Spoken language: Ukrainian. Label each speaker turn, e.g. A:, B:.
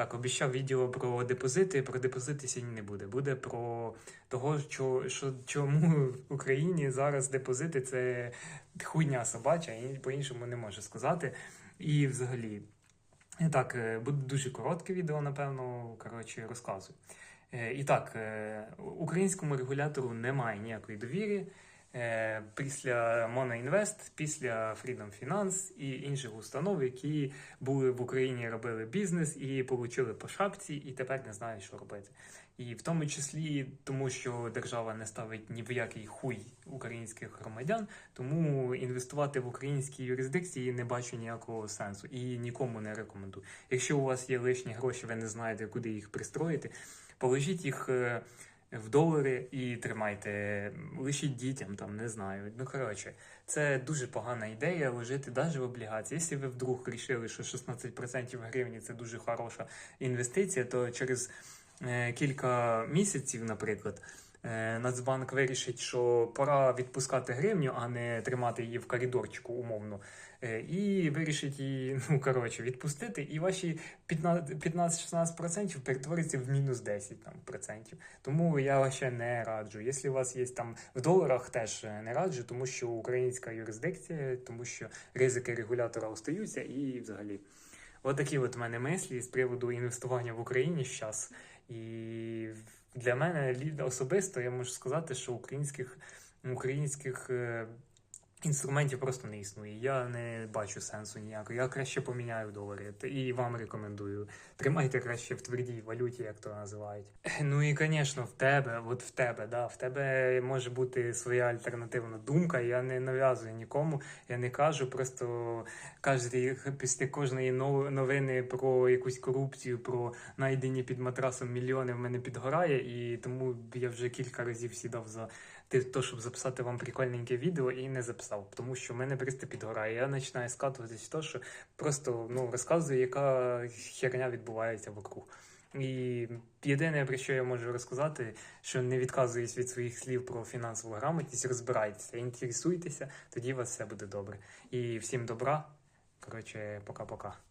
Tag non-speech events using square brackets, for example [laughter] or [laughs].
A: Так, обіцяв відео про депозити. Про депозити сьогодні не буде. Буде про того, що, що чому в Україні зараз депозити це хуйня собача, і по-іншому не можу сказати. І взагалі, так, е, буде дуже коротке відео, напевно. Коротше, розказую. Е, І так, е, українському регулятору немає ніякої довіри. Е, Після Monoinvest, після Freedom Finance і інших установ, які були в Україні, робили бізнес і отримали по шапці, і тепер не знають, що робити. І в тому числі тому, що держава не ставить ні в який хуй українських громадян, тому інвестувати в українські юрисдикції не бачу ніякого сенсу і нікому не рекомендую. Якщо у вас є лишні гроші, ви не знаєте, куди їх пристроїти, положіть їх. В долари і тримайте, лишіть дітям, там не знаю. Ну коротше, це дуже погана ідея лежити навіть в облігації. Якщо ви вдруг рішили, що 16% гривні це дуже хороша інвестиція, то через е, кілька місяців, наприклад. Е, Нацбанк вирішить, що пора відпускати гривню, а не тримати її в коридорчику умовно. Е, І вирішить її, [laughs] ну коротше, відпустити, і ваші 15 15-16% перетвориться в мінус 10 там, процентів. Тому я ще не раджу. Якщо у вас є там в доларах, теж е, не раджу, тому що українська юрисдикція, тому що ризики регулятора остаються і взагалі. От от у мене мислі з приводу інвестування в Україні зараз. І для мене особисто я можу сказати, що українських, українських е, інструментів просто не існує. Я не бачу сенсу ніякого. Я краще поміняю долари. І вам рекомендую. Тримайте краще в твердій валюті, як то називають. Ну і, звісно, в тебе, от в тебе, да, в тебе може бути своя альтернативна думка. Я не нав'язую нікому. Я не кажу, просто кожний, після кожної нов- новини про якусь корупцію, про найдені під матрасом мільйони в мене підгорає, і тому я вже кілька разів сідав за те, щоб записати вам прикольненьке відео, і не записав, тому що в мене просто підгорає. Я починаю скатуватись в те, що просто ну, розказую, яка херня відбувається вокруг. І єдине, про що я можу розказати, що не відказуюсь від своїх слів про фінансову грамотність, розбирайтеся, інтересуйтеся, тоді у вас все буде добре. І всім добра. Коротше, пока-пока.